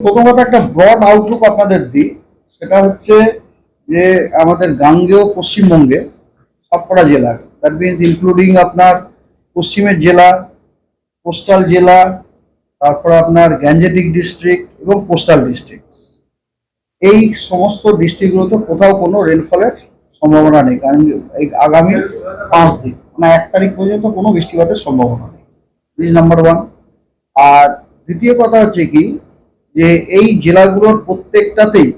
প্রথমত একটা broad Outlook আপনাদের দিই। সেটা হচ্ছে যে আমাদের গাঙ্গেয় পশ্চিমবঙ্গে সবকটা জেলা দ্যাট মিনস ইনক্লুডিং আপনার পশ্চিমের জেলা কোস্টাল জেলা, তারপর আপনার গ্যাঞ্জেটিক ডিস্ট্রিক্ট এবং কোস্টাল ডিস্ট্রিক্ট এই সমস্ত ডিস্ট্রিক্টগুলোতে কোথাও কোনো রেনফলের সম্ভাবনা নেই, কারণ এই আগামী পাঁচ দিন মানে এক তারিখ পর্যন্ত কোনো বৃষ্টিপাতের সম্ভাবনা নেই। প্লিজ নাম্বার ওয়ান আর দ্বিতীয় কথা হচ্ছে কি যে এই জেলাগুলোর প্রত্যেকটাতেই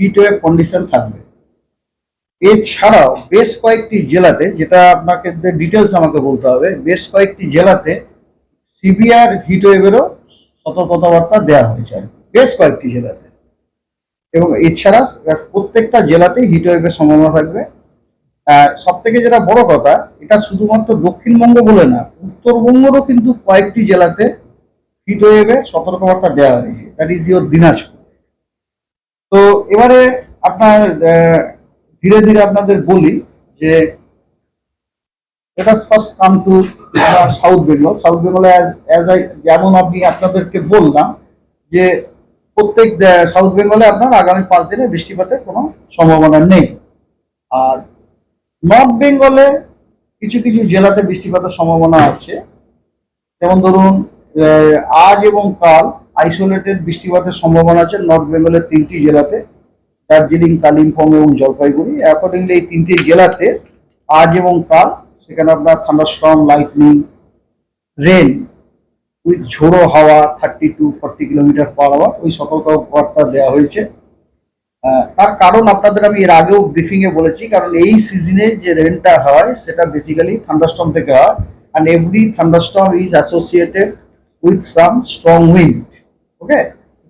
হিট ওয়েভ কন্ডিশন থাকবে। এছাড়াও বেশ কয়েকটি জেলাতে, যেটা আপনাকে ডিটেলস আমাকে বলতে হবে, বেশ কয়েকটি জেলাতে সিভিয়ার হিট ওয়েভেরও সতর্কতাবার্তা দেওয়া হয়েছে আর বেশ কয়েকটি জেলাতে। এবং এছাড়া প্রত্যেকটা জেলাতেই হিট ওয়েভের সম্ভাবনা থাকবে। সব থেকে যেটা বড় কথা, এটা শুধুমাত্র দক্ষিণবঙ্গ বলে না, উত্তরবঙ্গেরও কিন্তু কয়েকটি জেলাতে হিট ওয়েভে সতর্কবার্তা দেওয়া হয়েছে। That is your Dinajpur. তো এবারে আপনার ধীরে ধীরে আপনাদের বলি যে এটা first come to south Bengal south বেঙ্গলে অ্যাজ আই যেমন আপনি আপনাদেরকে বললাম যে, প্রত্যেক সাউথ বেঙ্গলে আপনার আগামী পাঁচ দিনে বৃষ্টিপাতের কোনো সম্ভাবনা নেই। আর নর্থ বেঙ্গলে কিছু কিছু জেলাতে বৃষ্টিপাতের সম্ভাবনা আছে। যেমন ধরুন আজ এবং কাল আইসোলেটেড বৃষ্টিপাতের সম্ভাবনা আছে। নর্থ বেঙ্গলের তিনটি জেলাতে, দার্জিলিং, কালিম্পং এবং জলপাইগুড়ি। অ্যাকর্ডিংলি এই তিনটি জেলাতে আজ এবং কাল সেখানে আপনার থান্ডারস্টর্ম লাইটনিং রেন উইথ ঝোড়ো হাওয়া thirty to forty kilometre per hour ওই সতর্কবার্তা দেওয়া হয়েছে। তার কারণ আপনাদের আমি এর আগেও ব্রিফিংয়ে বলেছি, কারণ এই সিজনে যে রেনটা হয়, সেটা বেসিক্যালি থান্ডারস্টর্ম থেকে হয়। And every thunderstorm is associated with some strong wind okay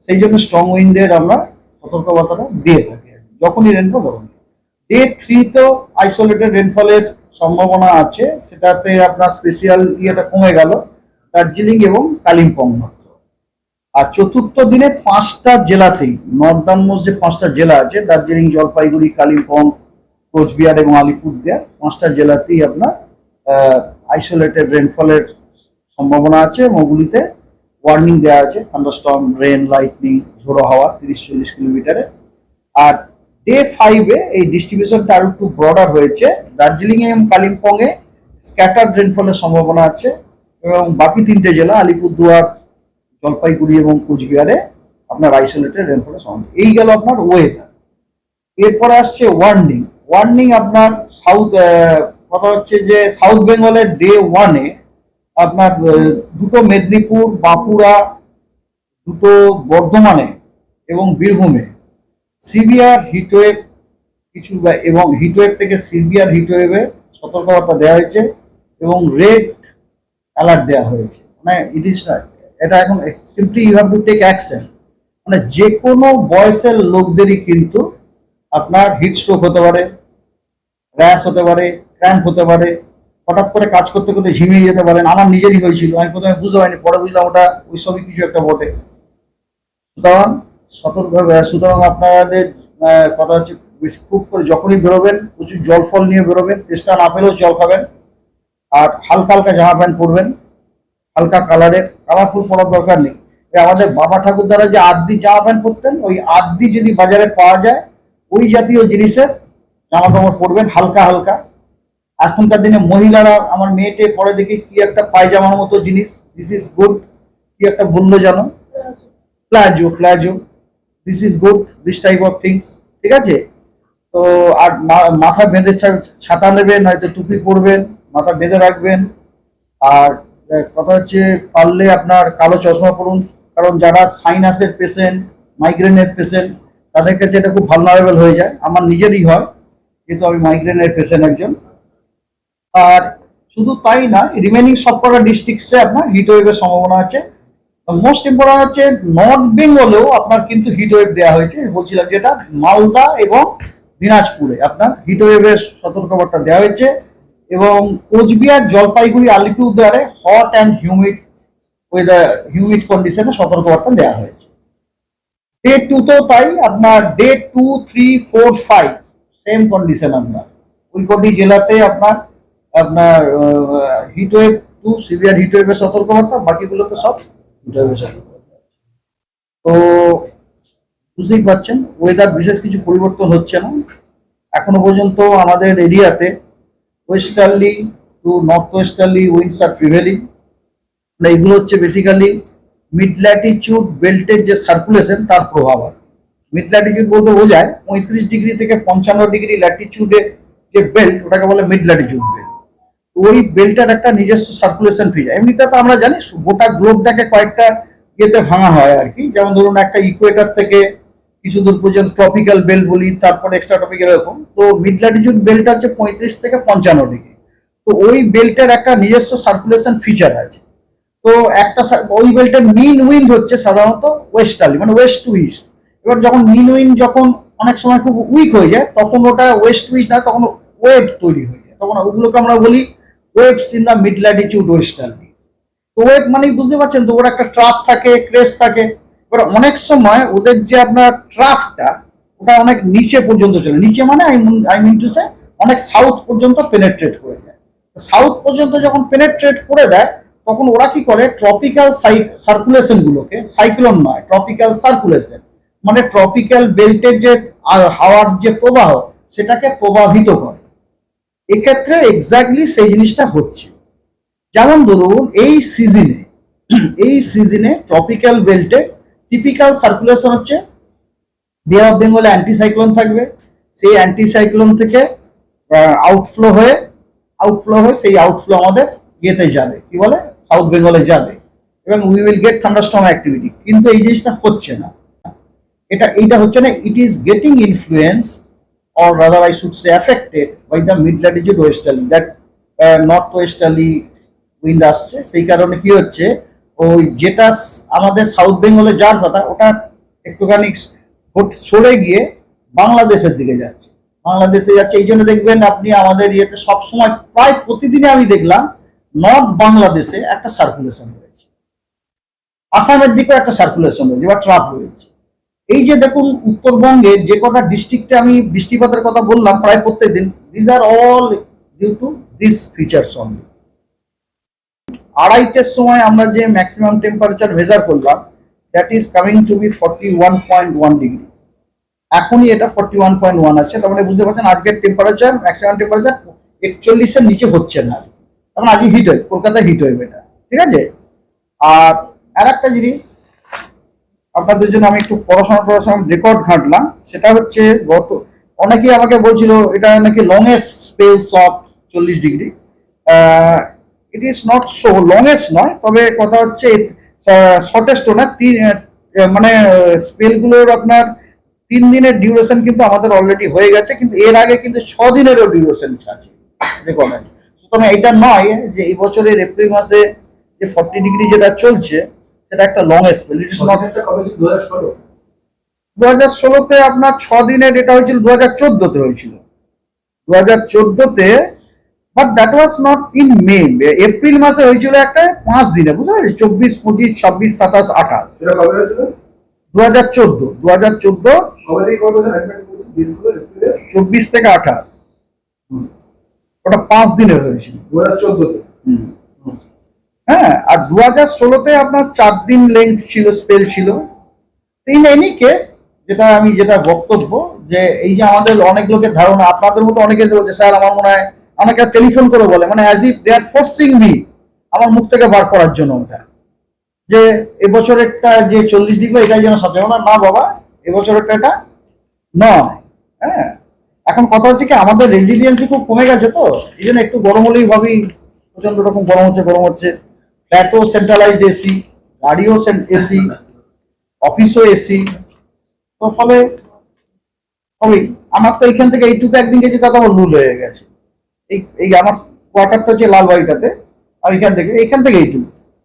সেই জন্য স্ট্রং উইন্ডের আমরা সতর্কবার্তাটা দিয়ে থাকি। যখনই রেনফল তখন ডে থ্রি তো আইসোলেটেড রেনফলের সম্ভাবনা আছে, সেটাতে আপনার স্পেশিয়াল ইয়েটা কমে গেল, দার্জিলিং এবং কালিম্পং মাত্র। আর চতুর্থ দিনে পাঁচটা জেলাতেই নর্দার্ন মোস্ট যে পাঁচটা জেলা আছে, দার্জিলিং, জলপাইগুড়ি, কালিম্পং, কোচবিহার এবং আলিপুরদুয়ার, পাঁচটা জেলাতেই আপনার আইসোলেটেড রেনফলের সম্ভাবনা আছে এবং ওগুলিতে ওয়ার্নিং দেওয়া আছে থান্ডারস্টর্ম রেন লাইটনিং ঝোড়ো হাওয়া, তিরিশ চল্লিশ কিলোমিটারে আর ডে ফাইভে এই ডিস্ট্রিবিউশনটা আরও একটু ব্রডার হয়েছে। দার্জিলিং এবং কালিম্পংয়ে স্ক্যাটার্ড রেনফলের সম্ভাবনা আছে এবং বাকি তিনটে জেলা, আলিপুরদুয়ার, জলপাইগুড়ি এবং কোচবিহারে আপনার আইসোলেটেড রেনফলের সম্ভাবনা। এই গেল আপনার ওয়েদার এরপরে আসছে ওয়ার্নিং ওয়ার্নিং আপনার সাউথ কথা হচ্ছে যে সাউথ বেঙ্গলের ডে ওয়ানে আপনার দুটো মেদিনীপুর, বাঁকুড়া, দুটো বর্ধমানে এবং বীরভূমে। সিভিয়ার হিটওয়েভ কিছু এবং হিটওয়েভ থেকে সিভিয়ার হিটওয়েভে সতর্কবার্তা দেওয়া হয়েছে এবং রেড অ্যালার্ট দেওয়া হয়েছে। মানে ইট ইস এটা এখন simply you have to take action মানে যে কোনো বয়সের লোকদেরই কিন্তু আপনার হিট স্ট্রোক হতে পারে র্যাশ হতে পারে ক্র্যাম্প হতে পারে হঠাৎ করে কাজ করতে করতে ঝিমিয়ে যেতে পারেন। আমার নিজেরই হয়েছিল। আমি প্রথমে বুঝতে পারিনি, পরে বুঝলাম ওটা ওই সবই কিছু একটা বটে। সুতরাং সতর্ক সুতরাং আপনাদের কথা হচ্ছে খুব করে যখনই বেরোবেন, প্রচুর জল ফল নিয়ে বেরোবেন চেষ্টা না পেলেও জল খাবেন। আর হালকা হালকা জামা প্যান্ট পরবেন, হালকা কালারের, কালারফুল পরার দরকার নেই। আমাদের বাবা ঠাকুর দ্বারা যে আদি জামা প্যান্ট পরতেন, ওই আদি যদি বাজারে পাওয়া যায়, ওই জাতীয় জিনিসের জামা কাপড় পরবেন, হালকা হালকা। এখনকার দিনে মহিলারা আমার মেয়েটে পরে দেখি কি একটা পায়জামার মতো জিনিস দিস ইজ গুড কি একটা বলল জানো? Palazzo palazzo this is good this type of things ঠিক আছে? তো আর মাথা বেঁধে ছাতা নেবেন হয়তো টুপি পরবেন, মাথা বেঁধে রাখবেন। আর কথা হচ্ছে পারলে আপনার কালো চশমা পরুন, কারণ যারা সাইনাসের পেশেন্ট মাইগ্রেনের পেশেন্ট তাদের কাছে এটা খুব ভালনারেবল হয়ে যায়। আমার নিজেরই হয় যেহেতু আমি মাইগ্রেনের পেশেন্ট একজন। আর শুধু তাই না রিমেনিং সবকটা ডিস্ট্রিক্টসে আপনার হিট ওয়েভের সম্ভাবনা আছে। মোস্ট ইম্পর্টেন্ট হচ্ছে নর্থ বেঙ্গলেও আপনার কিন্তু হিট ওয়েভ দেওয়া হয়েছে। বলছিলাম যেটা মালদা এবং দিনাজপুরে আপনার হিট ওয়েভের সতর্কবার্তা দেওয়া হয়েছে এবং Cooch Behar, Jalpaiguri, আলিপুরদুয়ারে hot and humid weather humid কন্ডিশনে সতর্কবার্তা দেওয়া হয়েছে। ডে টু তো তাই, আপনার day two three four five same condition আপনার। ওই কটি জেলাতে আপনার আপনার heat wave to severe heat ওয়েভের সতর্কবার্তা বাকিগুলোতে সব হিট ওয়েভের সতর্কবার্তা তো বুঝতেই পারছেন ওয়েদার বিশেষ কিছু পরিবর্তন হচ্ছে না। এখনও পর্যন্ত আমাদের এরিয়াতে westerly to north westerly winds R prevailing এইগুলো হচ্ছে বেসিক্যালি মিড ল্যাটিচিউড বেল্টের যে সার্কুলেশন তার প্রভাব আর মিড ল্যাটিচিউড বলতে বোঝায় পঁয়ত্রিশ ডিগ্রি থেকে পঞ্চান্ন ডিগ্রি ল্যাটিচিউডের যে বেল্ট ওটাকে বলে মিড ল্যাটিচিউড বেল্ট ওই বেল্টের একটা নিজস্ব সার্কুলেশন ফিজ এমনিতে তো আমরা জানি, গোটা গ্লোবটাকে কয়েকটা ইয়েতে ভাঙা হয় আর কি। যেমন ধরুন একটা ইকুয়েটার থেকে কিছু দূর পর্যন্ত ট্রপিক্যাল বেল্ট বলি, তারপরে এক্সট্রা টপিক্যাল এরকম। তো মিড ল্যাটিচিউড বেল্ট হচ্ছে পঁয়ত্রিশ থেকে পঞ্চান্ন ডিগ্রি তো ওই বেল্টের একটা নিজস্ব সার্কুলেশন ফিচার আছে। তো একটা ওই বেল্টের মিন উইন্ড হচ্ছে সাধারণত ওয়েস্টার্লি মানে ওয়েস্ট টু ইস্ট এবার যখন মিন উইন্ড যখন অনেক সময় খুব উইক হয়ে যায়, তখন ওটা ওয়েস্ট টু ইস্ট না, তখন ওয়েভ তৈরি হয়ে যায়। তখন ওগুলোকে আমরা বলি waves in the mid latitude westerly তো ওয়েভ মানে বুঝতে পারছেন, তো ওর একটা ট্রাফ থাকে ক্রেস থাকে। এবার অনেক সময় ওদের যে আপনার ট্রাফটা ওটা অনেক নিচে পর্যন্ত চলে। নিচে মানে আই মিন টু সে অনেক সাউথ পর্যন্ত পেনেট্রেট করে যায় সাউথ পর্যন্ত যখন পেনেট্রেট করে দেয়, তখন ওরা কি করে? ট্রপিক্যাল সার্কুলেশন গুলোকে সাইক্লোন নয় ট্রপিক্যাল সার্কুলেশন মানে ট্রপিক্যাল বেল্টের যে হাওয়ার যে প্রবাহ, সেটাকে প্রভাবিত করে। এক্ষেত্রে এক্স্যাক্টলি সেই জিনিসটা হচ্ছে। যেমন ধরুন, এই সিজনে এই সিজনে ট্রপিক্যাল বেল্টে টিপিক্যাল সার্কুলেশন হচ্ছে। বে অফ বেঙ্গলে অ্যান্টিসাইক্লোন থাকবে। সেই অ্যান্টিসাইক্লোন থেকে আউটফ্লো হয়ে আউটফ্লো হয়ে সেই আউটফ্লো আমাদের ইয়েতে যাবে। কি বলে? সাউথ বেঙ্গলে যাবে। এবং we will get thunderstorm activity কিন্তু এই জিনিসটা হচ্ছে না। এটা, এইটা হচ্ছে না it is getting influence or rather I should say affected by the mid latitude westerly that uh, north westerly wind আসছে সেই কারণে কি হচ্ছে ওই যেটা আমাদের সাউথ বেঙ্গলে যাওয়ার কথা ওটা একটুখানি সরে গিয়ে বাংলাদেশের দিকে যাচ্ছে। বাংলাদেশে যাচ্ছে এই জন্য দেখবেন আপনি আমাদের ইয়েতে সবসময় প্রায় প্রতিদিনে আমি দেখলাম নর্থ বাংলাদেশে একটা সার্কুলেশন রয়েছে। আসামের দিকেও একটা সার্কুলেশন রয়েছে বা ট্রাপ রয়েছে। এই যে দেখুন উত্তরবঙ্গে যে কটা ডিস্ট্রিক্টে আমি বৃষ্টিপাতের কথা বললাম প্রায় প্রত্যেক দিন these are all due to this features only আড়াইটের সময় আমরা যে ম্যাক্সিমাম টেম্পারেচার মেজার করলাম that is coming to be forty one point one degree এখনই এটা ফর্টি ওয়ান পয়েন্ট ওয়ান আছে, তার মানে বুঝতে পারছেন আজকের টেম্পারেচার ম্যাক্সিমাম টেম্পারেচার একচল্লিশের নিচে হচ্ছে না। তখন আজকে হিট ওয়েভ কলকাতায় হিট ওয়েভ এটা, ঠিক আছে? আর আর একটা জিনিস আপনাদের জন্য আমি একটু পড়াশোনা পড়াশোনা রেকর্ড ঘাঁটলাম। সেটা হচ্ছে গত, অনেকেই আমাকে বলছিল, এটা নাকি লংয়েস্ট স্পেস অফ চল্লিশ degree it is not so longest নয়, তবে কথা হচ্ছে শর্টেস্টও না তিন মানে স্পেলগুলোর আপনার তিন দিনের ডিউরেশন কিন্তু আমাদের অলরেডি হয়ে গেছে, কিন্তু এর আগে কিন্তু ছ দিনেরও ডিউরেশন আছে রেকর্ড সুতরাং এটা নয় যে এই বছরের এপ্রিল মাসে যে ফর্টি ডিগ্রি যেটা চলছে সেটা একটা long spell it is not সরকারটা কবে কি দু হাজার ষোলো ষোলোতে আপনার ছ দিনের এটা হয়েছিল দু হাজার চোদ্দতে হয়েছিল। দু হাজার চোদ্দতে but that was not in May April মাসে হয়েছিল একটা পাঁচ দিনে বুঝতে পারছি চব্বিশ পঁচিশ ছাব্বিশ সাতাশ আঠাশ। সেটা কবে হয়েছিল? দু হাজার চোদ্দ দু হাজার চোদ্দ চব্বিশ থেকে আঠাশ। ওটা পাঁচ দিনের হয়েছিল। দু হাজার চোদ্দতে হ্যাঁ আর দু হাজার ষোলোতে আপনার চার দিন লেন্থ ছিল স্পেল ছিল। ইন এনি কেস যেটা আমি যেটা বক্তব্য, যে এই যে আমাদের অনেক লোকের ধারণা, আপনাদের মতো অনেকে বলছে, স্যার, আমার মনে হয় আমাকে টেলিফোন করে বলে। মানে as if they are forcing me আমার মুখ থেকে বার করার জন্য ওটা। যে এবছর একটা যে চল্লিশ ডিগ্রি, এটাই যেন সব না বাবা এবছরেরটা এটা নয়। হ্যাঁ এখন কথা হচ্ছে কি, আমাদের রেজিলিয়েন্সি খুব কমে গেছে তো, এই জন্য একটু গরম হলেই ভাবি প্রচণ্ড রকম গরম হচ্ছে গরম হচ্ছে। ফ্ল্যাটও সেন্ট্রালাইজড এসি গাড়িও এসি অফিসও এসি তো ফলে হবে, আমার তো এইখান থেকে এইটুকু একদিন গেছি, তাতে আমার লুল হয়ে গেছে। এই এই আমার কোয়ার্টারটা হচ্ছে লালবাড়িটাতে আর এখান থেকে এখান থেকে এইটুকু।